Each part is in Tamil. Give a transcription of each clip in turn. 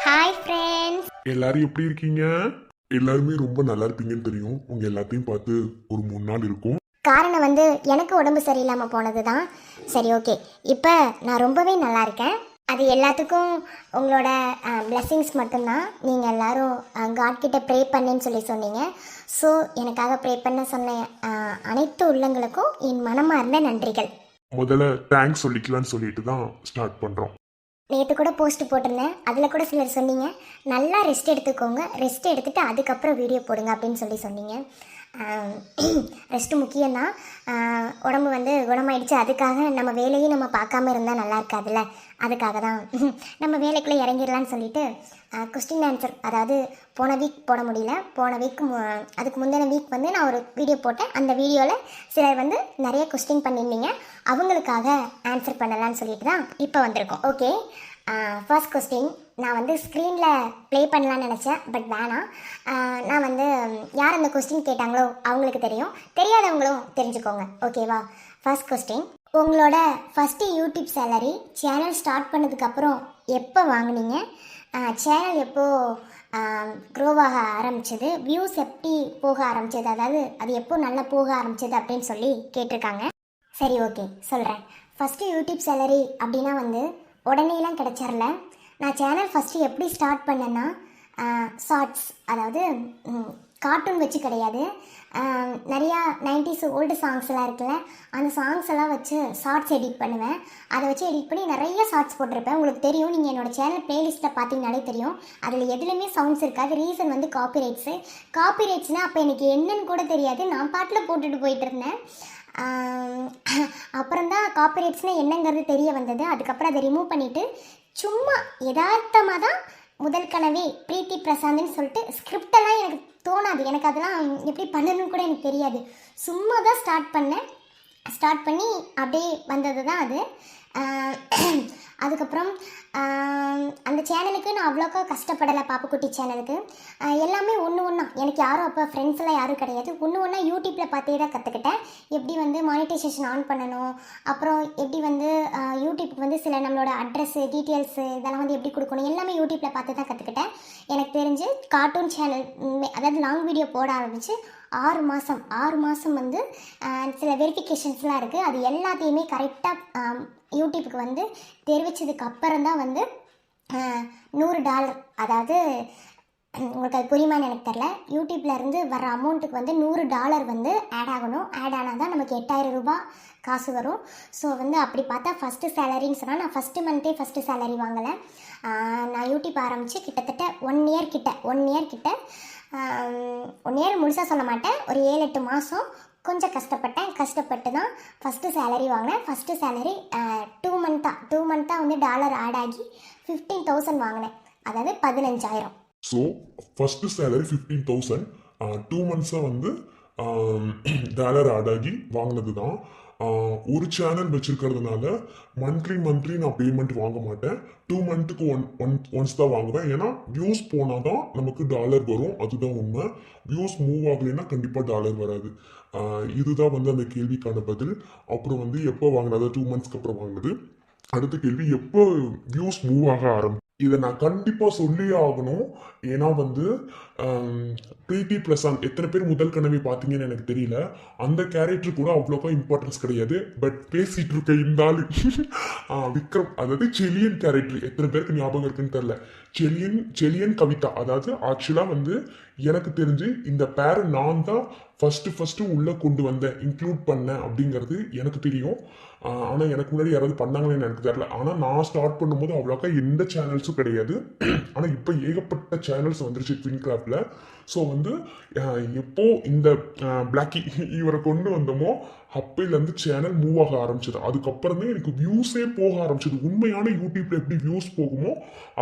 ஹாய் ஃப்ரெண்ட்ஸ் எல்லாரும் எப்படி இருக்கீங்க? எல்லாருமே ரொம்ப நல்லா இருப்பீங்கன்னு தெரியும். உங்க எல்லாத்தையும் பார்த்து ஒரு மூணு நாள் இருக்கும். காரணம் வந்து எனக்கு உடம்பு சரியில்லாமல் போனது தான் சரி ஓகே இப்போ நான் ரொம்பவே நல்லா இருக்கேன். அது எல்லாத்துக்கும் உங்களோட பிளெஸ்ஸிங்ஸ் மட்டும்தான். நீங்கள் எல்லாரும் காட் கிட்ட ப்ரே பண்ணேன்னு சொல்லி சொன்னீங்க. ஸோ எனக்காக ப்ரே பண்ண சொன்ன அஹ், அனைத்து உள்ளங்களுக்கும் என் மனமார்ந்த நன்றிகள். முதல்ல தேங்க்ஸ் சொல்லிக்கலாம்னு சொல்லிட்டு தான் ஸ்டார்ட் பண்றோம். நேற்று கூட போஸ்ட் போட்டிருந்தேன். அதில் கூட சிலர் சொன்னீங்க நல்லா ரெஸ்ட் எடுத்துக்கோங்க. ரெஸ்ட் எடுத்துகிட்டு அதுக்கப்புறம் வீடியோ போடுங்க அப்படின்னு சொல்லி சொன்னீங்க. ரெஸ்ட் முக்கியம்தான். உடம்பு வந்து குணமாயிடுச்சு. அதுக்காக நம்ம வேலையும் நம்ம பார்க்காம இருந்தால் நல்லா இருக்காதுல்ல. அதுக்காக தான் நம்ம வேலைக்குள்ளே இறங்கிடலான்னு சொல்லிட்டு கொஸ்டின் ஆன்சர் அதாவது போன வீக் போட முடியல. போன வீக் அதுக்கு முந்தின வீக் வந்து நான் ஒரு வீடியோ போட்டேன். அந்த வீடியோவில் சிலர் வந்து நிறைய கொஸ்டின் பண்ணியிருந்தீங்க. அவங்களுக்காக ஆன்சர் பண்ணலான்னு சொல்லிட்டு தான் இப்போ வந்திருக்கோம். ஓகே ஃபர்ஸ்ட் கொஸ்டின் நான் வந்து ஸ்க்ரீனில் ப்ளே பண்ணலான்னு நினச்சேன் பட் வேணாம். நான் வந்து யார் அந்த கொஸ்டின் கேட்டாங்களோ அவங்களுக்கு தெரியும். தெரியாதவங்களும் தெரிஞ்சுக்கோங்க. ஓகேவா ஃபர்ஸ்ட் கொஸ்டின் உங்களோட first YouTube salary channel start பண்ணதுக்கப்புறம் எப்போ வாங்குனீங்க? சேனல் எப்போது க்ரோவாக ஆரம்பிச்சது. வியூஸ் எப்படி போக ஆரம்பிச்சது? அதாவது அது எப்போ நல்லா போக ஆரம்பிச்சது அப்படின்னு சொல்லி கேட்டிருக்காங்க. சரி ஓகே சொல்கிறேன் ஃபஸ்ட்டு யூடியூப் சேலரி அப்படின்னா வந்து உடனேலாம் கிடச்சிடல நான் சேனல் ஃபஸ்ட்டு எப்படி ஸ்டார்ட் பண்ணேன்னா ஷார்ட்ஸ் அதாவது கார்ட்டூன் வச்சு கிடையாது. நிறையா நைன்டிஸ் ஓல்டு சாங்ஸ்லாம் இருக்குல்ல அந்த சாங்ஸ் எல்லாம் வச்சு ஷார்ட்ஸ் எடிட் பண்ணுவேன். அதை வச்சு எடிட் பண்ணி நிறைய ஷார்ட்ஸ் போட்டிருப்பேன். உங்களுக்கு தெரியும் நீங்கள் என்னோடய சேனல் ப்ளேலிஸ்ட்டில் பார்த்தீங்கனாலே தெரியும். அதில் எதுலையுமே சவுண்ட்ஸ் இருக்காது. ரீசன் வந்து காப்பிரைட்ஸு காப்பிரைட்ஸ்னால் அப்போ எனக்கு என்னன்னு கூட தெரியாது. நான் பாட்டில் போட்டுட்டு போயிட்டு இருந்தேன். அப்புறம் தான் காப்பிரைட்ஸ்னால் என்னங்கிறது தெரிய வந்தது. அதுக்கப்புறம் அதை ரிமூவ் பண்ணிவிட்டு சும்மா யதார்த்தமாக தான் முதல் கனவே பிரீத்தி பிரசாந்த்னு சொல்லிட்டு ஸ்கிரிப்டெல்லாம் எனக்கு தோணாது. எனக்கு அதெல்லாம் எப்படி பண்ணணும்னு கூட எனக்கு தெரியாது. சும்மா தான் ஸ்டார்ட் பண்ணேன். ஸ்டார்ட் பண்ணி அப்படியே வந்தது தான் அது அதுக்கப்புறம் அந்த சேனலுக்கு நான் அவ்வளோக்கா கஷ்டப்படலை பாப்புக்குட்டி சேனலுக்கு எல்லாமே ஒன்று ஒன்றா எனக்கு யாரும் அப்போ ஃப்ரெண்ட்ஸ் எல்லாம் யாரும் கிடையாது. ஒன்று ஒன்றா யூடியூப்பில் பார்த்தே தான் கற்றுக்கிட்டேன் வந்து மானிட்டைசேஷன் ஆன் பண்ணணும். அப்புறம் எப்படி வந்து யூடியூப் வந்து சில நம்மளோட அட்ரஸ்ஸு டீட்டெயில்ஸு இதெல்லாம் வந்து எப்படி கொடுக்கணும்? எல்லாமே யூடியூப்பில் பார்த்து தான் கற்றுக்கிட்டேன் எனக்கு தெரிஞ்சு கார்ட்டூன் சேனல் அதாவது லாங் வீடியோ போட ஆரம்பித்து ஆறு மாதம் ஆறு மாதம் வந்து சில வெரிஃபிகேஷன்ஸ்லாம் இருக்குது அது எல்லாத்தையுமே கரெக்டாக யூடியூப்புக்கு வந்து தெரிவித்ததுக்கு அப்புறம் தான் வந்து நூறு டாலர் அதாவது உங்களுக்கு அது புரியுமான்னு எனக்கு தெரில யூடியூப்லேருந்து வர அமௌண்ட்டுக்கு வந்து நூறு டாலர் வந்து ஆட் ஆகணும். ஆட் ஆனால் தான் நமக்கு எட்டாயிரம் ரூபாய் காசு வரும். ஸோ வந்து அப்படி பார்த்தா ஃபஸ்ட்டு சேலரின்னு சொன்னால் நான் ஃபஸ்ட்டு மந்த்தே ஃபஸ்ட்டு சேலரி வாங்கலை. நான் யூடியூப் ஆரம்பித்து கிட்டத்தட்ட ஒன் இயர் கிட்ட ஒன் இயர் கிட்ட ஒன் இயர் முழுசாக சொல்ல மாட்டேன். ஒரு ஏழு எட்டு மாதம் கொஞ்சம் கஷ்டப்பட்டேன். கஷ்டப்பட்டு தான் ஃபஸ்ட்டு சேலரி வாங்கினேன். ஃபஸ்ட்டு சேலரி டூ மந்த்தாக டூ மந்த்தாக வந்து டாலர் ஆட் ஆகி ஃபிஃப்டீன் தௌசண்ட் வாங்கினேன். அதாவது பதினஞ்சாயிரம். So first salary fifteen thousand two மந்த்ஸாக வந்து um, டாலர் ஆட் ஆகி வாங்கினது தான். Uh, ஒரு சேனல் வச்சுருக்கிறதுனால மந்த்லி மந்த்லி நான் பேமெண்ட் வாங்க மாட்டேன். டூ மந்த்துக்கு ஒன் ஒன் ஒன்ஸ் தான் வாங்குவேன். ஏன்னா வியூஸ் போனால் தான் நமக்கு டாலர் வரும். அதுதான் உண்மை. வியூஸ் மூவ் ஆகலைன்னா கண்டிப்பாக டாலர் வராது. Uh, இதுதான் வந்து அந்த கேள்விக்கான பதில். அப்புறம் வந்து எப்போ வாங்கினது? டூ மந்த்ஸ்க்கு அப்புறம் வாங்கினது. அடுத்த கேள்வி எப்போ வியூஸ் மூவ் ஆக ஆரம்பி இதை நான் கண்டிப்பாக சொல்லியே ஆகணும். ஏன்னா வந்து பிரீத்தி பிரசாந்த் எத்தனை பேர் முதல் கனவை பார்த்தீங்கன்னு எனக்கு தெரியல. அந்த கேரக்டர் கூட அவ்வளோக்கா இம்பார்ட்டன்ஸ் கிடையாது. பட் பேசிகிட்டு இருக்க இந்த ஆளு. விக்ரம் அதாவது செலியன் கேரக்டர் எத்தனை பேருக்கு ஞாபகம் இருக்குன்னு தெரில செலியன் செலியன் கவிதா அதாவது ஆக்சுவலாக வந்து எனக்கு தெரிஞ்சு இந்த பேரை நான் தான் ஃபஸ்ட்டு ஃபஸ்ட்டு உள்ளே கொண்டு வந்தேன் இன்க்ளூட் பண்ணேன் அப்படிங்கிறது எனக்கு தெரியும். ஆனால் எனக்கு முன்னாடி யாராவது பண்ணாங்களேன்னு எனக்கு தெரியல. ஆனால் நான் ஸ்டார்ட் பண்ணும்போது அவ்வளோக்கா எந்த சேனல்ஸும் கிடையாது. ஆனால் இப்போ ஏகப்பட்ட சேனல்ஸ் வந்துருச்சு ட்வின் கிராஃப்டில் ஸோ வந்து எப்போ இந்த பிளாக்கி e- இவரை கொண்டு வந்தோமோ அப்பையிலேருந்து சேனல் மூவ் ஆக ஆரம்பிச்சது. அதுக்கப்புறம் தான் எனக்கு வியூஸே போக ஆரம்பிச்சது. உண்மையான யூடியூப்பில் எப்படி வியூஸ் போகுமோ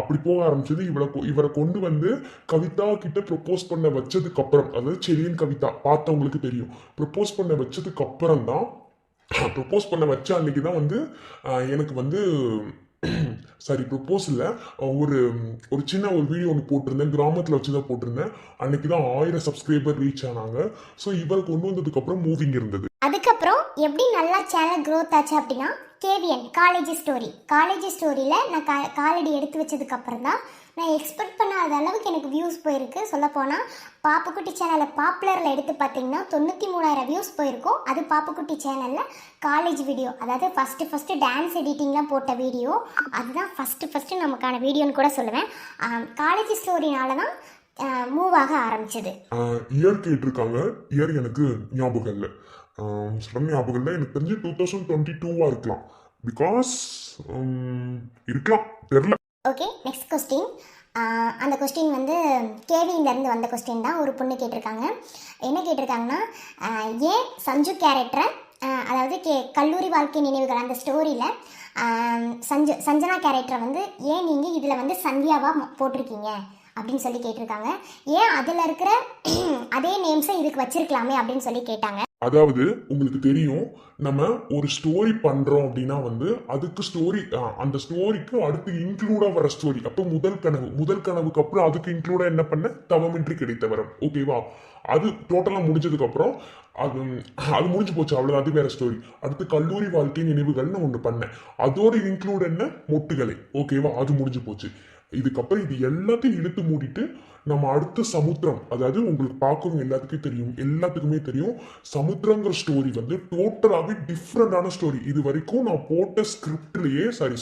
அப்படி போக ஆரம்பிச்சது. இவரை இவரை கொண்டு வந்து கவிதா கிட்ட ப்ரொப்போஸ் பண்ண வச்சதுக்கப்புறம் அதாவது செரியன் கவிதா பார்த்தவங்களுக்கு தெரியும். ப்ரொப்போஸ் பண்ண வச்சதுக்கப்புறம் தான் ப்ரொப்போஸ் பண்ண வச்ச அன்னைக்கு தான் வந்து எனக்கு வந்து சாரி ப்ரொப்போஸ் இல்லை. ஒரு ஒரு சின்ன ஒரு வீடியோ ஒன்று போட்டிருந்தேன். கிராமத்தில் வச்சு தான் போட்டிருந்தேன். அன்னைக்கு தான் ஆயிரம் சப்ஸ்கிரைபர் ரீச் ஆனாங்க. ஸோ இவர் கொண்டு வந்ததுக்கப்புறம் மூவிங் இருந்தது. அதுக்கப்புறம் எப்படி நல்லா சேனல் க்ரோத் ஆச்சு அப்படின்னா கேவிஎன் காலேஜ் ஸ்டோரி காலேஜ் ஸ்டோரியில் நான் கா காலடி எடுத்து வச்சதுக்கப்புறம் தான் நான் எக்ஸ்பெக்ட் பண்ணாத அளவுக்கு எனக்கு வியூஸ் போயிருக்கு. சொல்லப்போனால் பாப்புக்குட்டி சேனலில் பாப்புலரில் எடுத்து பார்த்தீங்கன்னா தொண்ணூற்றி மூணாயிரம் வியூஸ் போயிருக்கும். அது பாப்புக்குட்டி சேனலில் காலேஜ் வீடியோ அதாவது ஃபஸ்ட்டு ஃபஸ்ட்டு டான்ஸ் எடிட்டிங்லாம் போட்ட வீடியோ அதுதான் ஃபஸ்ட்டு ஃபஸ்ட்டு நமக்கான வீடியோன்னு கூட சொல்லுவேன். காலேஜ் ஸ்டோரினால தான் மூவ் ஆக ஆரம்பிச்சது. இயர் கேட்டிருக்காங்க. இயர் எனக்கு ஞாபகம் இல்லை. சடன் ஞாபகம் இல்லை. எனக்கு தெரிஞ்சு டூ தௌசண்ட் டுவெண்ட்டி டூவாக இருக்கலாம் பிகாஸ் இருக்கலாம். தெரில ஓகே நெக்ஸ்ட் கொஸ்டின் அந்த கொஸ்டின் வந்து கேவியிலேருந்து வந்த கொஸ்டின் தான். ஒரு பொண்ணு கேட்டிருக்காங்க. என்ன கேட்டிருக்காங்கன்னா ஏன் சஞ்சு கேரக்டரை அதாவது கே கல்லூரி வாழ்க்கை நினைவுகள் அந்த ஸ்டோரியில் சஞ்சு சஞ்சனா கேரக்டரை வந்து ஏன் நீங்கள் இதில் வந்து சந்தியாவாக போட்டிருக்கீங்க? அப்படின்னு சொல்லி கேட்டிருக்காங்க. ஏன் அதில் இருக்கிற அதே நேம்ஸை இதுக்கு வச்சிருக்கலாமே அப்படின்னு சொல்லி கேட்டாங்க. அதாவது உங்களுக்கு தெரியும் நம்ம ஒரு ஸ்டோரி பண்றோம் அப்படின்னா வந்து அதுக்கு ஸ்டோரி அந்த ஸ்டோரிக்கு அடுத்து இன்க்ளூடா வர ஸ்டோரி அப்போ முதல் கனவு முதல் கனவுக்கு அப்புறம் அதுக்கு இன்க்ளூடா என்ன பண்ண? தவமின்றி கிடைத்த வரம் ஓகேவா அது டோட்டலா முடிஞ்சதுக்கு அப்புறம் அது அது முடிஞ்சு போச்சு. அவ்வளவு அது வேற ஸ்டோரி அடுத்து கல்லூரி வாழ்க்கை நினைவுகள்னு ஒன்று பண்ணேன் அதோட இன்க்ளூட் என்ன? மொட்டுகளை. ஓகேவா அது முடிஞ்சு போச்சு. இதுக்கப்புறம் இது எல்லாத்தையும் இழுத்து மூடிட்டு நம்ம அடுத்த சமுத்திரம் அதாவது உங்களுக்கு பார்க்கணும் எல்லாத்துக்கும் தெரியும் எல்லாத்துக்குமே தெரியும் சமுத்திரங்கிற ஸ்டோரி வந்து டோட்டலாகவே டிஃப்ரெண்டான ஸ்டோரி இது வரைக்கும் நான் போட்ட ஸ்கிரிப்ட்லேயே சாரி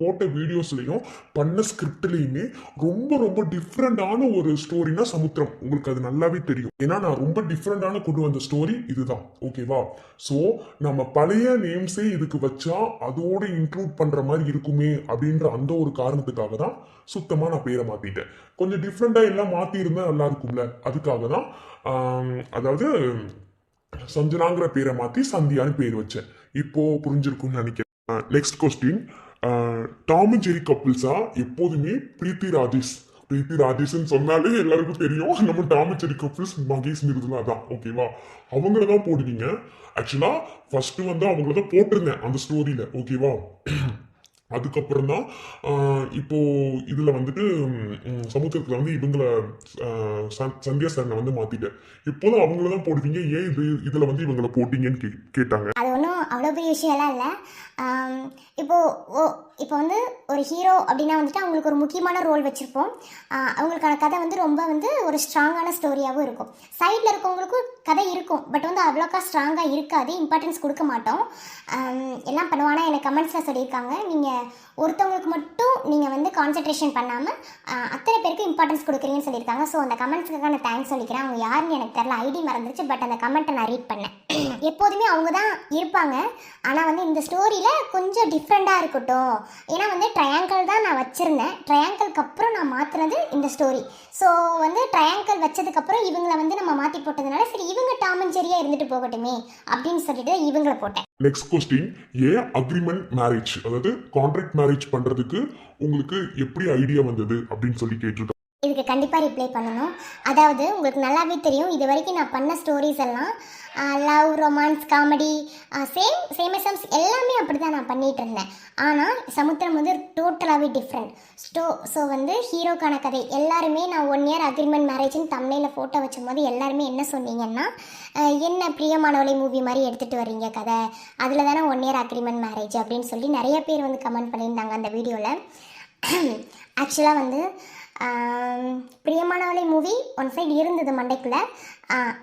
போட்ட வீடியோஸ்லையும் பண்ண ஸ்கிரிப்ட்லேயுமே ரொம்ப ரொம்ப டிஃப்ரெண்டான ஒரு ஸ்டோரினா சமுத்திரம். உங்களுக்கு அது நல்லாவே தெரியும். ஏன்னா நான் ரொம்ப டிஃப்ரெண்டான கொண்டு வந்த ஸ்டோரி இதுதான். ஓகேவா ஸோ நம்ம பழைய நேம்ஸே இதுக்கு வச்சா அதோட இன்க்ளூட் பண்ணுற மாதிரி இருக்குமே அப்படின்ற அந்த ஒரு காரணத்துக்காக தான் சுத்தமாக நான் பேரை மாற்றிட்டேன் கொஞ்சம் டிஃப்ரெண்ட்டாக எல்லாம் மாத்தி நல்லா இருக்கும்ல. அதுக்காக தான் அதாவது சஞ்சனாங்கிற பேரை மாற்றி சந்தியான்னு பேர் வச்சேன். இப்போ புரிஞ்சிருக்கும்னு நினைக்கிறேன். Next question Tom and Jerry கப்புள்ஸா எப்போதுமே பிரீத்தி ராஜேஷ். பிரீத்தி ராஜேஷ்னு சொன்னாலே எல்லாருக்கும் தெரியும். நம்ம Tom and Jerry couples Mahesh Mrudula தான். ஓகேவா அவங்கள தான் போடுவீங்க. ஆக்சுவலாக ஃபர்ஸ்ட் வந்து அவங்கள தான் போட்டிருந்தேன் அந்த ஸ்டோரியில் ஓகேவா அதுக்கப்புறம் தான் ஆஹ், இப்போ இதுல வந்துட்டு ம், வந்து இவங்கள சந்தியா சரணை வந்து மாத்திட்டேன். இப்போதும் அவங்கள தான் போடுவீங்க. ஏன் இது இதுல வந்து இவங்களை போட்டீங்கன்னு கே- கேட்டாங்க. அது அவ்வளோ பெரிய விஷயம்லாம் இல்லை. இப்போது ஓ இப்போ வந்து ஒரு ஹீரோ அப்படின்னா வந்துட்டு அவங்களுக்கு ஒரு முக்கியமான ரோல் வச்சுருப்போம். அவங்களுக்கான கதை வந்து ரொம்ப வந்து ஒரு ஸ்ட்ராங்கான ஸ்டோரியாகவும் இருக்கும். சைடில் இருக்கவங்களுக்கும் கதை இருக்கும் பட் வந்து அவ்வளோக்கா ஸ்ட்ராங்காக இருக்காது இம்பார்ட்டன்ஸ் கொடுக்க மாட்டோம். எல்லாம் பண்ணுவானா எனக்கு கமெண்ட்ஸில் சொல்லியிருக்காங்க. நீங்கள் ஒருத்தவங்களுக்கு மட்டும் நீங்கள் வந்து கான்சென்ட்ரேஷன் பண்ணாமல் அத்தனை பேருக்கு இம்பார்ட்டன்ஸ் கொடுக்குறீங்கன்னு சொல்லியிருக்காங்க. ஸோ அந்த கமெண்ட்ஸ்க்காக நான் தேங்க்ஸ் சொல்லிக்கிறேன். அவங்க யாருன்னு எனக்கு தெரில ஐடி மறந்துச்சு பட் அந்த கமெண்ட்டை நான் ரீட் பண்ணேன். எப்போதுமே அவங்க தான் இருப்பாங்க. ஆனால் வந்து இந்த ஸ்டோரியில் கொஞ்சம் டிஃப்ரெண்ட்டாக இருக்கட்டும். ஏன்னா வந்து ட்ரையாங்கிள் தான் நான் வச்சுருந்தேன். ட்ரையாங்கிள்க்கு அப்புறம் நான் மாற்றினது இந்த ஸ்டோரி ஸோ வந்து ட்ரையாங்கிள் வச்சதுக்கப்புறம் இவங்களை வந்து நம்ம மாற்றி போட்டதுனால சரி இவங்க டாமன் சரியாக இருந்துட்டு போகட்டுமே அப்படின்னு சொல்லிட்டு இவங்களை போட்டேன். நெக்ஸ்ட் கொஸ்டின் ஏன் அக்ரிமெண்ட் மேரேஜ் அதாவது கான்ட்ராக்ட் மேரேஜ் பண்ணுறதுக்கு உங்களுக்கு எப்படி ஐடியா வந்தது அப்படின்னு சொல்லி கேட்டிருக்காங்க இதுக்கு கண்டிப்பாக ரிப்ளை பண்ணணும். அதாவது உங்களுக்கு நல்லாவே தெரியும் இது வரைக்கும் நான் பண்ண ஸ்டோரிஸ் எல்லாம் love romance comedy same same SMS எல்லாமே அப்படி தான் நான் பண்ணிகிட்டு இருந்தேன். ஆனால் சமுத்திரம் வந்து டோட்டலாகவே டிஃப்ரெண்ட் ஸ்டோ ஸோ வந்து ஹீரோக்கான கதை. எல்லாருமே நான் ஒன் இயர் அக்ரிமெண்ட் மேரேஜ்னு தமிழில் ஃபோட்டோ வச்சும்போது எல்லாருமே என்ன சொன்னீங்கன்னா என்ன பிரியமானவளை மூவி மாதிரி எடுத்துகிட்டு வர்றீங்க கதை? அதில் தானே ஒன் இயர் அக்ரிமெண்ட் மேரேஜ் அப்படின்னு சொல்லி நிறைய பேர் வந்து கமெண்ட் பண்ணியிருந்தாங்க அந்த வீடியோவில் ஆக்சுவலாக வந்து பிரியமானவளை மூவி ஒன் சைடு இருந்தது மண்டைக்குள்ளே.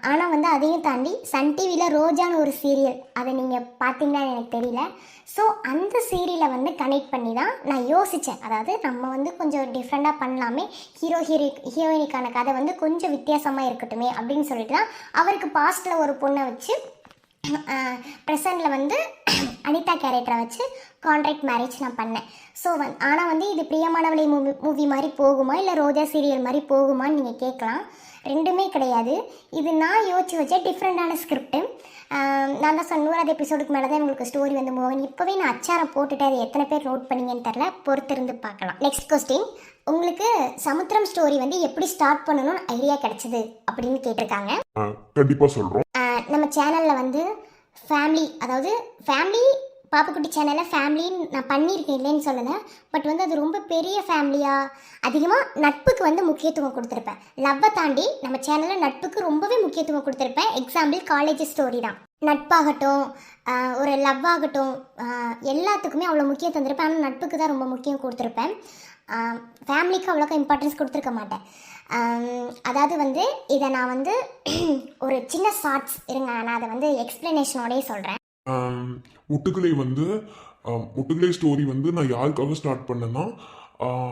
ஆனால் வந்து அதையும் தாண்டி சன் டிவியில் ரோஜான்னு ஒரு சீரியல் அதை நீங்கள் பார்த்தீங்கன்னா எனக்கு தெரியல. ஸோ அந்த சீரியலை வந்து கனெக்ட் பண்ணி தான் நான் யோசித்தேன் அதாவது நம்ம வந்து கொஞ்சம் டிஃப்ரெண்ட்டாக பண்ணலாமே. ஹீரோ ஹீரோ ஹீரோயினிக்கான கதை வந்து கொஞ்சம் வித்தியாசமாக இருக்கட்டுமே அப்படின்னு சொல்லிட்டு தான் அவருக்கு பாஸ்ட்டில் ஒரு பொண்ணை வச்சு ப்ரெசண்டில் வந்து அனிதா கேரக்டரை வச்சு கான்ட்ராக்ட் மேரேஜ் நான் பண்ணேன். ஸோ வந் ஆனால் வந்து இது பிரியமானவளை மூவி மூவி மாதிரி போகுமா? இல்லை ரோஜா சீரியல் மாதிரி போகுமான்னு நீங்கள் கேட்கலாம். ரெண்டுமே கிடையாது. இது நான் யோசிச்சு வச்ச டிஃப்ரெண்ட்டான ஸ்கிரிப்ட்டு நான் தான் சொன்ன நூறாவது எபிசோடுக்கு மேலே தான் உங்களுக்கு ஸ்டோரி வந்து மோகன் இப்போவே நான் அச்சாரம் போட்டுட்டு அது எத்தனை பேர் நோட் பண்ணீங்கன்னு தெரில பொறுத்திருந்து பார்க்கலாம். நெக்ஸ்ட் கொஸ்டின் உங்களுக்கு சமுத்திரம் ஸ்டோரி வந்து எப்படி ஸ்டார்ட் பண்ணணும்னு ஐடியா கிடைச்சது அப்படின்னு கேட்டிருக்காங்க. கண்டிப்பா சொல்றோம். ஆஹ் நம்ம சேனலில் வந்து ஃபேமிலி அதாவது ஃபேமிலி பாப்புக்குட்டி சேனலில் ஃபேமிலின்னு நான் பண்ணியிருக்கேன் இல்லைன்னு சொல்லலை. பட் வந்து அது ரொம்ப பெரிய ஃபேமிலியாக அதிகமாக நட்புக்கு வந்து முக்கியத்துவம் கொடுத்துருப்பேன். லவ்வை தாண்டி நம்ம சேனலில் நட்புக்கு ரொம்பவே முக்கியத்துவம் கொடுத்துருப்பேன். எக்ஸாம்பிள் காலேஜ் ஸ்டோரி தான். நட்பாகட்டும் ஒரு லவ் ஆகட்டும் எல்லாத்துக்குமே அவ்வளோ முக்கியம் தந்திருப்பேன். ஆனால் நட்புக்கு தான் ரொம்ப முக்கியம் கொடுத்துருப்பேன். ஃபேமிலிக்கு அவ்வளோக்கா இம்பார்ட்டன்ஸ் கொடுத்துருக்க மாட்டேன். அதாவது வந்து இதை நான் வந்து ஒரு சின்ன ஷார்ட்ஸ் இருங்க நான் அதை வந்து எக்ஸ்ப்ளனேஷனோடய சொல்கிறேன் முட்டுக்கிளை வந்து ஆம், முட்டுக்கிளை ஸ்டோரி வந்து நான் யாருக்காக ஸ்டார்ட் பண்ணேன்னா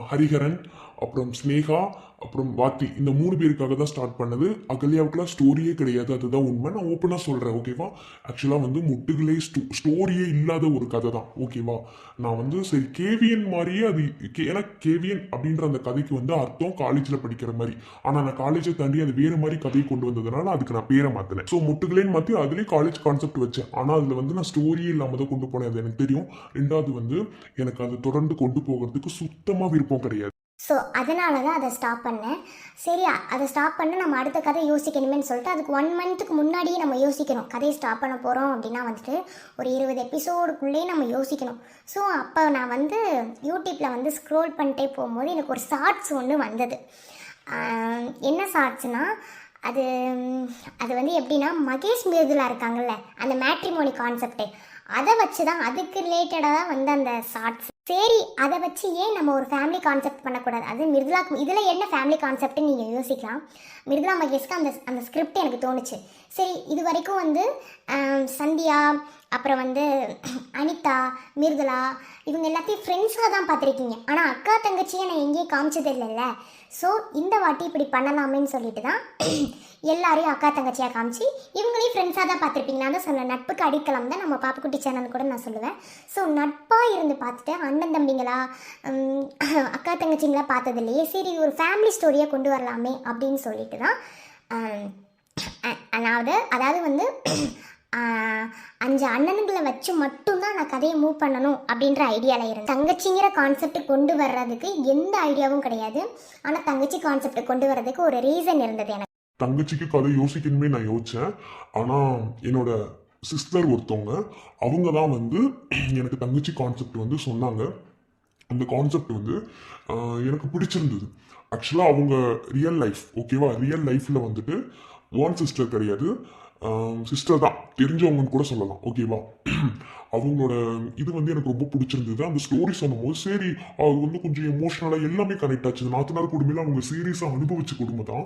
ஹரிஹரன் அப்புறம் ஸ்னேகா அப்புறம் வாத்தி. இந்த மூணு பேருக்காக தான் ஸ்டார்ட் பண்ணது. அகல்யாவுக்குலாம் ஸ்டோரியே கிடையாது. அதுதான் உண்மை. நான் ஓப்பனாக சொல்கிறேன் ஓகேவா ஆக்சுவலாக வந்து முட்டுகளே ஸ்டோ ஸ்டோரியே இல்லாத ஒரு கதை தான் ஓகேவா நான் வந்து சரி கேவியன் மாதிரியே அது கே- ஏன்னா கேவியன் அப்படின்ற அந்த கதைக்கு வந்து அர்த்தம் காலேஜில் படிக்கிற மாதிரி. ஆனால் நான் காலேஜை தாண்டி அது வேறு மாதிரி கதையை கொண்டு வந்ததுனால அதுக்கு நான் பேரை மாற்றினேன் ஸோ முட்டுகளேன்னு மாற்றி அதுலேயே காலேஜ் கான்செப்ட் வச்சேன். ஆனால் அதில் வந்து நான் ஸ்டோரியே இல்லாமல் தான் கொண்டு போனேன் அது எனக்கு தெரியும். ரெண்டாவது வந்து எனக்கு அதை தொடர்ந்து கொண்டு போகிறதுக்கு சுத்தமாக விருப்பம் கிடையாது. ஸோ அதனால தான் அதை ஸ்டாப் பண்ணேன். சரி அதை ஸ்டாப் பண்ண நம்ம அடுத்த கதை யோசிக்கணுமேன்னு சொல்லிட்டு அதுக்கு ஒன் மந்த்துக்கு முன்னாடியே நம்ம யோசிக்கணும். கதையை ஸ்டாப் பண்ண போகிறோம் அப்படின்னா வந்துட்டு ஒரு இருபது எபிசோடுக்குள்ளேயே நம்ம யோசிக்கணும். ஸோ அப்போ நான் வந்து யூடியூப்பில் வந்து ஸ்க்ரோல் பண்ணிட்டே போகும்போது எனக்கு ஒரு ஷார்ட்ஸ் ஒன்று வந்தது. என்ன ஷார்ட்ஸ்னால் அது அது வந்து எப்படின்னா மகேஷ் மிருதுலா இருக்காங்கல்ல அந்த மேட்ரிமோனி கான்செப்டே அதை வச்சு தான் அதுக்கு ரிலேட்டடாக தான் வந்து அந்த ஷார்ட்ஸ் சரி அதை வச்சு ஏன் நம்ம ஒரு ஃபேமிலி கான்செப்ட் பண்ணக்கூடாது? அது மிருதுலா இதில் என்ன ஃபேமிலி கான்செப்ட்னு நீங்கள் யோசிக்கலாம். மிருதுலா மகேஷ்க்கு அந்த அந்த ஸ்கிரிப்ட் எனக்கு தோணுச்சு. சரி இது வரைக்கும் வந்து சந்தியா அப்புறம் வந்து அனிதா மிருதுலா இவங்க எல்லாத்தையும் ஃப்ரெண்ட்ஸாக தான் பார்த்துருக்கீங்க. ஆனால் அக்கா தங்கச்சியை நான் எங்கேயும் காமிச்சது இல்லைல்ல. ஸோ இந்த வாட்டி இப்படி பண்ணலாமேன்னு சொல்லிட்டு தான் எல்லாரையும் அக்கா தங்கச்சியாக காமிச்சு இவங்களையும் ஃப்ரெண்ட்ஸாக தான் பார்த்துருப்பீங்க. நான் தான் சொன்னேன் நட்புக்கு அடிக்கலாம் தான் நம்ம பாப்புக்குட்டி சேனல் கூட நான் சொல்லுவேன். ஸோ நட்பாக இருந்து பார்த்துட்டு அண்ணன் தம்பிங்களா அக்கா தங்கச்சிங்களா பார்த்ததில்லையே சரி ஒரு ஃபேமிலி ஸ்டோரியாக கொண்டு வரலாமே அப்படின்னு சொல்லிட்டு தான் அதாவது அதாவது வந்து அஞ்சு அண்ணனுங்களை வச்சு மட்டும்தான் நான் கதையை மூவ் பண்ணணும் அப்படின்ற ஐடியாவில் இருந்தேன். தங்கச்சிங்கிற கான்செப்ட் கொண்டு வர்றதுக்கு எந்த ஐடியாவும் கிடையாது. ஆனால் தங்கச்சி கான்செப்ட் கொண்டு வர்றதுக்கு ஒரு ரீசன் இருந்தது எனக்கு. தங்கச்சிக்கு கதை யோசிக்கணுமே நான் யோசித்தேன் ஆனால் என்னோட சிஸ்டர் ஒருத்தவங்க அவங்க தான் வந்து எனக்கு தங்கச்சி கான்செப்ட் வந்து சொன்னாங்க. அந்த கான்செப்ட் வந்து எனக்கு பிடிச்சிருந்தது. ஆக்சுவலாக அவங்க ரியல் லைஃப் ஓகேவா ரியல் லைஃப்பில் வந்துட்டு ஓன் சிஸ்டர் கிடையாது. சிஸ்டர் தான். தெரிஞ்சவங்கன்னு கூட சொல்லலாம். ஓகேவா அவங்களோட இது வந்து எனக்கு ரொம்ப பிடிச்சிருந்தது. அந்த ஸ்டோரி சொல்லும்போது சரி அது வந்து கொஞ்சம் எமோஷ்னலாக எல்லாமே கனெக்ட் ஆச்சு. நாத்தனார் குடும்பம் அவங்க சீரியஸாக அனுபவிச்ச குடும்பம் தான்.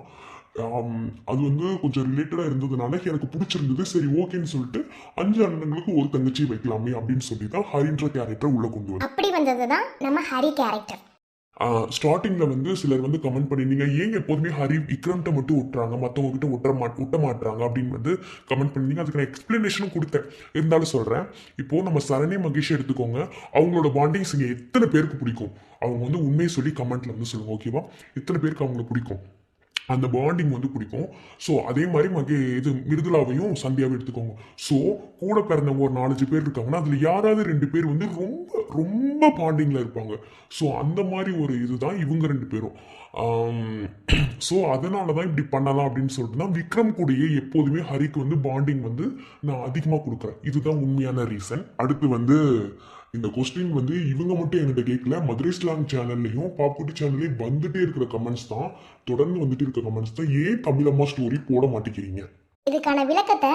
அது வந்து கொஞ்சம் ரிலேட்டடாக இருந்ததுனால எனக்கு பிடிச்சிருந்தது. சரி ஓகேன்னு சொல்லிட்டு அஞ்சு அண்ணங்களுக்கு ஒரு தங்கச்சி வைக்கலாமே அப்படின்னு சொல்லி தான் ஹரின்ற கேரக்டர் உள்ள கொண்டு வரும் அப்படி வந்தது தான் நம்ம ஹரி கேரக்டர் ஸ்டார்டிங்கில் வந்து சிலர் வந்து கமெண்ட் பண்ணியிருந்தீங்க ஏங்க எப்போதுமே ஹரி விக்ரம்கிட்ட மட்டும் விட்டுறாங்க மற்றவங்ககிட்ட விட்டுற மா விட்ட மாட்டுறாங்க அப்படின்னு வந்து கமெண்ட் பண்ணிருந்தீங்க அதுக்கு நான் எக்ஸ்பிளனேஷனும் கொடுத்தேன். இருந்தாலும் சொல்கிறேன் இப்போது நம்ம சரணி மகேஷ் எடுத்துக்கோங்க. அவங்களோட பாண்டிங்ஸ் இங்கே எத்தனை பேருக்கு பிடிக்கும்? அவங்க வந்து உண்மையை சொல்லி கமெண்ட்டில் வந்து சொல்லுங்கள் ஓகேவா எத்தனை பேருக்கு அவங்களுக்கு பிடிக்கும்? அந்த பாண்டிங் வந்து பிடிக்கும். ஸோ அதே மாதிரி மகே இது மிருதுலாவையும் சந்தியாவையும் எடுத்துக்கோங்க. ஸோ கூட பிறந்தவங்க ஒரு நாலஞ்சு பேர் இருக்காங்கன்னா அதில் யாராவது ரெண்டு பேர் வந்து ரொம்ப ரொம்ப பாண்டிங்கில் இருப்பாங்க. ஸோ அந்த மாதிரி ஒரு இதுதான் இவங்க ரெண்டு பேரும். ஸோ அதனால தான் இப்படி பண்ணலாம் அப்படின்னு சொல்லிட்டு தான் விக்ரம் கூடயே எப்போதுமே ஹரிக்கு வந்து பாண்டிங் வந்து நான் அதிகமாக கொடுக்குறேன். இதுதான் உண்மையான ரீசன் அடுத்து வந்து இந்த கொஸ்டின் வந்து இவங்க மட்டும் என்கிட்ட கேட்கல மதுரை ஸ்லாங் சேனல்லையும் பாப்புட்டி சேனல்லையும் வந்துட்டே இருக்கிற கமெண்ட்ஸ் தான் தொடர்ந்து வந்துட்டு இருக்கிற கமெண்ட்ஸ் தான் ஏன் தமிழம்மா ஸ்டோரி போட மாட்டேங்கிறீங்க? இதுக்கான விளக்கத்தை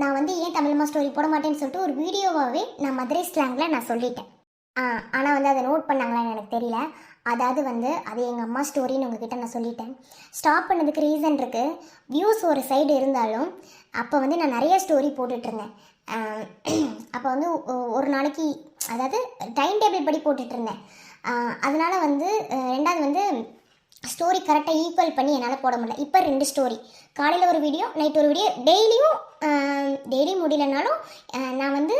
நான் வந்து ஏன் தமிழ்மா ஸ்டோரி போட மாட்டேன்னு சொல்லிட்டு ஒரு வீடியோவாகவே நான் மதுரை ஸ்லாங்கில் நான் சொல்லிட்டேன். ஆனால் வந்து அதை நோட் பண்ணாங்களான்னு எனக்கு தெரியல. அதாவது வந்து அது எங்கள் அம்மா ஸ்டோரின்னு உங்ககிட்ட நான் சொல்லிட்டேன். ஸ்டாப் பண்ணதுக்கு ரீசன் இருக்குது வியூஸ் ஒரு சைடு இருந்தாலும் அப்போ வந்து நான் நிறைய ஸ்டோரி போட்டுட்ருந்தேன் அப்போ வந்து ஒரு நாளைக்கு அதாவது டைம் டேபிள் படி போட்டுட்ருந்தேன் அதனால் வந்து ரெண்டாவது வந்து ஸ்டோரி கரெக்டாக ஈக்குவல் பண்ணி என்னால் போட முடியல. இப்போ ரெண்டு ஸ்டோரி காலையில் ஒரு வீடியோ நைட் ஒரு வீடியோ டெய்லியும் டெய்லி முடியலனாலும் நான் வந்து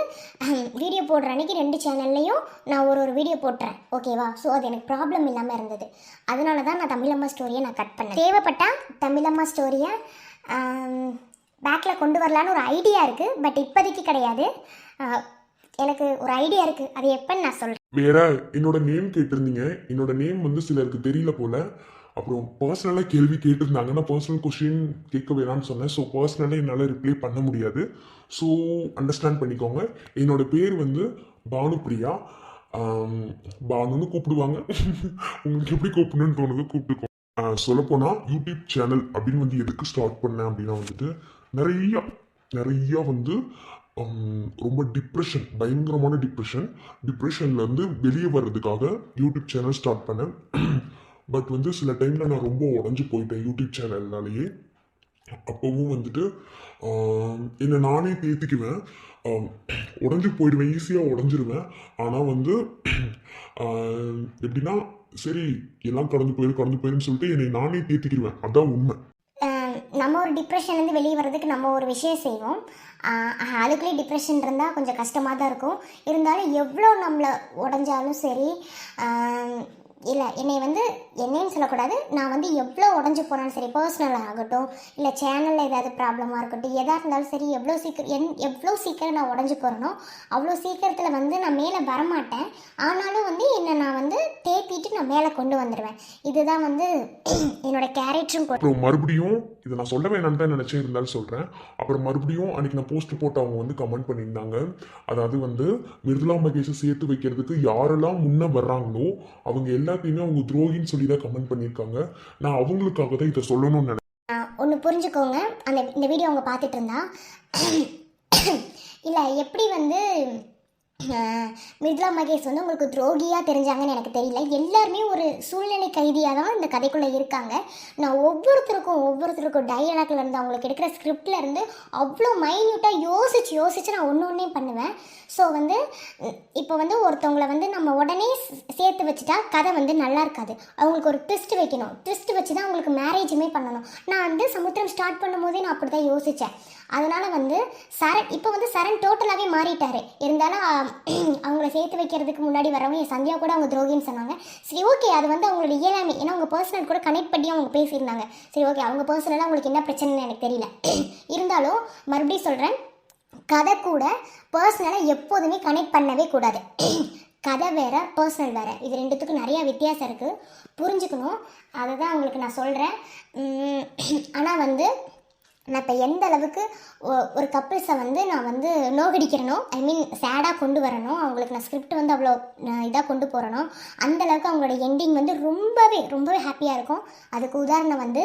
வீடியோ போடுற அன்னைக்கு ரெண்டு சேனல்லையும் நான் ஒரு ஒரு வீடியோ போட்டுறேன். ஓகேவா ஸோ அது எனக்கு ப்ராப்ளம் இல்லாமல் இருந்தது. அதனால தான் நான் தமிழம்மா ஸ்டோரியை நான் கட் பண்ணேன். தேவைப்பட்டால் தமிழம்மா ஸ்டோரியை பேக்கில் கொண்டு வரலான்னு ஒரு ஐடியா இருக்குது பட் இப்போதைக்கு கிடையாது. எனக்கு ஒரு ஐடியா இருக்கு. அது எப்பன்னு நான் சொல்றேன்? வேற என்னோட நேம் கேட்டிருந்தீங்க. என்னோட நேம் வந்து சிலருக்கு தெரியல போல. அப்புறம் பர்சனலாக கேள்வி கேட்டிருந்தாங்க. நான் பர்சனல் கொஷின் கேட்க வேணாம்னு சொன்னேன். ஸோ பர்சனலாக என்னால் ரிப்ளை பண்ண முடியாது. ஸோ அண்டர்ஸ்டாண்ட் பண்ணிக்கோங்க. என்னோட பேர் வந்து பானுப்ரியா பானுன்னு கூப்பிடுவாங்க. உங்களுக்கு எப்படி கூப்பிடணும்னு தோணுது கூப்பிட்டுக்கோ சொல்லப்போனால் யூடியூப் சேனல் அப்படின்னு வந்து எதுக்கு ஸ்டார்ட் பண்ணேன் அப்படின்னா வந்துட்டு நிறையா நிறையா வந்து Um, ரொம்ப டிப்ரெஷன் பயங்கரமான டிப்ரெஷன் டிப்ரெஷன்லேருந்து வெளியே வர்றதுக்காக யூடியூப் சேனல் ஸ்டார்ட் பண்ணேன். பட் வந்து சில டைமில் நான் ரொம்ப உடஞ்சி போயிட்டேன் யூடியூப் சேனல்னாலேயே அப்போவும் வந்துட்டு என்னை நானே தேத்திக்குவேன். உடஞ்சி போயிடுவேன் ஈஸியாக உடஞ்சிருவேன். ஆனால் வந்து எப்படின்னா சரி எல்லாம் கடந்து போயிடும் கடந்து போயிருன்னு சொல்லிட்டு என்னை நானே தேத்திக்கிடுவேன் அதான் உண்மை. ஒரு டிப்ரெஷன்லேருந்து வெளியே வர்றதுக்கு நம்ம ஒரு விஷயம் செய்வோம். ஆஹ் அதுக்குள்ளேயே டிப்ரெஷன் இருந்தால் கொஞ்சம் கஷ்டமாக தான் இருக்கும். இருந்தாலும் எவ்வளோ நம்மளை உடஞ்சாலும் சரி இல்லை என்னை வந்து என்னன்னு சொல்லக்கூடாது. நான் வந்து எவ்வளோ உடஞ்சி போனாலும் சரி பர்சனலாக ஆகட்டும் இல்லை சேனலில் ஏதாவது ப்ராப்ளமாக இருக்கட்டும் எதாக இருந்தாலும் சரி எவ்வளோ சீக்கிரம் என் எவ்வளோ சீக்கிரம் நான் உடஞ்சி போகிறேனோ அவ்வளோ சீக்கிரத்தில் வந்து நான் மேலே வரமாட்டேன். ஆனாலும் வந்து என்னை நான் வந்து தேத்திட்டு நான் மேலே கொண்டு வந்துடுவேன் இதுதான் வந்து என்னோட கேரக்டரும் அப்புறம் மறுபடியும் இதை நான் சொல்ல வேணாம்னு தான் நினச்சேன் இருந்தாலும் சொல்கிறேன் அப்புறம் மறுபடியும் அன்றைக்கி நான் போஸ்ட் போட்டு அவங்க வந்து கமெண்ட் பண்ணியிருந்தாங்க. அதாவது வந்து மிருதுலா மகேஷை சேர்த்து வைக்கிறதுக்கு யாரெல்லாம் முன்னே வர்றாங்களோ அவங்க எல்லாத்தையுமே அவங்க துரோகின்னு சொல்லி தான் கமெண்ட் பண்ணியிருக்காங்க. நான் அவங்களுக்காக தான் இதை சொல்லணும்னு நினைக்கிறேன். ஒன்று புரிஞ்சுக்கோங்க. அந்த இந்த வீடியோ அவங்க பார்த்துட்டு இருந்தா. இல்லை எப்படி வந்து அஹ், மகேஷ் வந்து உங்களுக்கு துரோகியாக தெரிஞ்சாங்கன்னு எனக்கு தெரியல. எல்லாருமே ஒரு சூழ்நிலை கைதியாக தான் இந்த கதைக்குள்ளே இருக்காங்க. நான் ஒவ்வொருத்தருக்கும் ஒவ்வொருத்தருக்கும் டயலாக்ல இருந்து அவங்களுக்கு எடுக்கிற ஸ்கிரிப்டில் இருந்து அவ்வளோ மைன்யூட்டாக யோசிச்சு யோசிச்சு நான் ஒன்று ஒன்றே பண்ணுவேன். ஸோ வந்து இப்போ வந்து ஒருத்தவங்களை வந்து நம்ம உடனே சேர்த்து வச்சுட்டா கதை வந்து நல்லா இருக்காது. அவங்களுக்கு ஒரு ட்விஸ்ட் வைக்கணும். ட்விஸ்ட் வச்சு தான் அவங்களுக்கு மேரேஜுமே பண்ணணும். நான் வந்து சமுத்திரம் ஸ்டார்ட் பண்ணும்போதே நான் அப்படி தான் யோசித்தேன் அதனால் வந்து சரண் இப்போ வந்து சரண் டோட்டலாகவே மாறிட்டார். இருந்தாலும் அவங்கள சேர்த்து வைக்கிறதுக்கு முன்னாடி வரவங்க என் சந்தியா கூட அவங்க துரோகின்னு சொன்னாங்க. சரி ஓகே அது வந்து அவங்களோட இயலாமை. ஏன்னா அவங்க பர்சனல் கூட கனெக்ட் பண்ணி அவங்க பேசியிருந்தாங்க. சரி ஓகே அவங்க பர்சனலாக அவங்களுக்கு என்ன பிரச்சனைன்னு எனக்கு தெரியல. இருந்தாலும் மறுபடியும் சொல்கிறேன் கதை கூட பர்சனலாக எப்போதுமே கனெக்ட் பண்ணவே கூடாது. கதை வேறு பர்சனல் வேறு. இது ரெண்டுத்துக்கும் நிறையா வித்தியாசம் இருக்குது புரிஞ்சுக்கணும். அதை தான் உங்களுக்கு நான் சொல்கிறேன் ஆனால் வந்து நான் இப்போ எந்த அளவுக்கு ஒ- ஒரு கப்பிள்ஸை வந்து நான் வந்து நோகடிக்கிறனோ ஐ மீன் சேடாக கொண்டு வரணும் அவங்களுக்கு நான் ஸ்கிரிப்ட் வந்து அவ்வளோ இதாக கொண்டு போகிறனோ அந்த அளவுக்கு அவங்களோட எண்டிங் வந்து ரொம்பவே ரொம்பவே ஹாப்பியாக இருக்கும். அதுக்கு உதாரணம் வந்து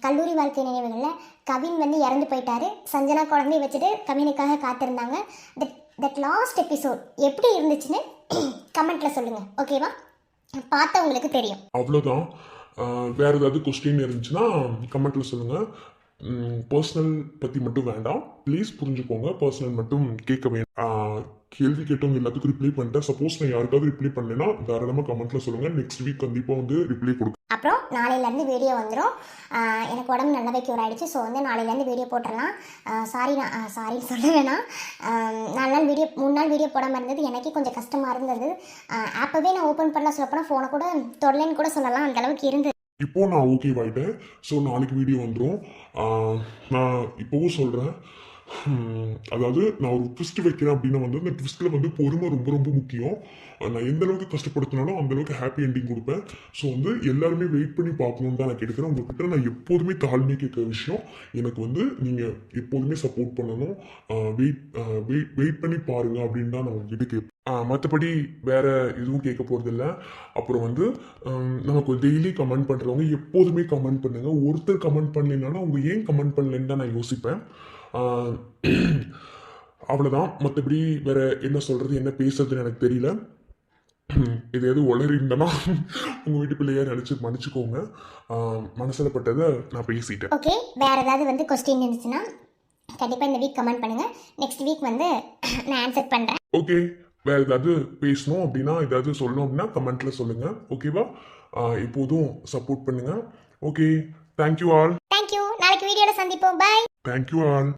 கல்லூரி வாழ்க்கை நினைவுகளில் கவின் வந்து இறந்து போயிட்டாரு. சஞ்சனா குழந்தைய வச்சுட்டு கவினுக்காக காத்திருந்தாங்க. தட் தட் லாஸ்ட் எபிசோட் எப்படி இருந்துச்சுன்னு கமெண்ட்டில் சொல்லுங்கள் ஓகேவா பார்த்தவங்களுக்கு தெரியும். அவ்வளோதான் வேறு ஏதாவது கொஸ்டின் இருந்துச்சுன்னா கமெண்ட்டில் சொல்லுங்கள் பர்சனல் பற்றி மட்டும் வேண்டாம். ப்ளீஸ் புரிஞ்சுக்கோங்க. பர்சனல் மட்டும் கேட்க வேண்டாம் கேள்வி கேட்டவங்க எல்லாத்துக்கும் ரிப்ளை பண்ணிட்டேன் சப்போஸ் நான் யாருக்காவது ரிப்ளை பண்ணலன்னா தாராளமாக கமெண்ட்ல சொல்லுங்க. நெக்ஸ்ட் வீக் கண்டிப்பாக வந்து ரிப்ளை கொடுக்க அப்புறம் நாளையிலேருந்து வீடியோ வந்துடும் எனக்கு உடம்பு நல்லாவே க்யூர் ஆகிடுச்சு ஸோ வந்து நாளையிலேருந்து வீடியோ போட்டுடலாம். சாரி நான் சாரி சொல்ல வேணாம். நாலு நாள் வீடியோ மூணு நாள் வீடியோ போடாமல் இருந்தது. எனக்கே கொஞ்சம் கஷ்டமாக இருந்தது. அப்போவே நான் ஓப்பன் பண்ணலாம் சொல்லப்போனால் ஃபோனை கூட தொடலைன்னு கூட சொல்லலாம். அந்தளவுக்கு இருந்தது. இப்போ நான் ஓகே ஸோ நாளைக்கு வீடியோ வந்துடும் நான் இப்போவும் சொல்கிறேன் அதாவது நான் ஒரு ட்விஸ்ட் வைக்கிறேன் அப்படின்னா வந்து அந்த ட்விஸ்ட்டில் வந்து பொறுமை ரொம்ப ரொம்ப முக்கியம். நான் எந்த அளவுக்கு கஷ்டப்படுத்தினாலும் அந்த அளவுக்கு ஹாப்பி எண்டிங் கொடுப்பேன். ஸோ வந்து எல்லாருமே வெயிட் பண்ணி பார்க்கணுன்னு தான் நான் கேட்குறேன் உங்ககிட்ட நான் எப்போதுமே தாழ்மை கேட்குற விஷயம் எனக்கு வந்து நீங்கள் எப்போதுமே சப்போர்ட் பண்ணணும். வெயிட் வெயிட் வெயிட் பண்ணி பாருங்க அப்படின்னு தான் நான் உங்ககிட்ட கேட்பேன். மற்றபடி வேற எதுவும் கேட்க போகிறதில்ல அப்புறம் வந்து நமக்கு டெய்லி கமெண்ட் பண்ணுறவங்க எப்போதுமே கமெண்ட் பண்ணுங்கள் ஒருத்தர் கமெண்ட் பண்ணலைனாலும் அவங்க ஏன் கமெண்ட் பண்ணலன்னு தான் நான் யோசிப்பேன். அவ்வளோதான் மற்றபடி வேற என்ன சொல்கிறது என்ன பேசுறதுன்னு எனக்கு தெரியல. இது எது உளறிந்தனா உங்கள் வீட்டு பிள்ளையா நினச்சி மன்னிச்சுக்கோங்க. மனசில் பட்டதை நான் பேசிட்டேன். ஓகே வேற ஏதாவது வந்து கொஸ்டின் இருந்துச்சுன்னா கண்டிப்பாக இந்த வீக் கமெண்ட் பண்ணுங்கள் நெக்ஸ்ட் வீக் வந்து நான் ஆன்சர் பண்ணுறேன் ஓகே வேற ஏதாவது பேசணும் அப்படின்னா ஏதாவது சொல்லணும் அப்படின்னா கமெண்ட்ல சொல்லுங்க. ஓகேவா இப்போதும் சப்போர்ட் பண்ணுங்க. ஓகே தேங்க்யூ ஆல் தேங்க்யூ நாளைக்கு வீடியோவில் சந்திப்போம். Bye thank you all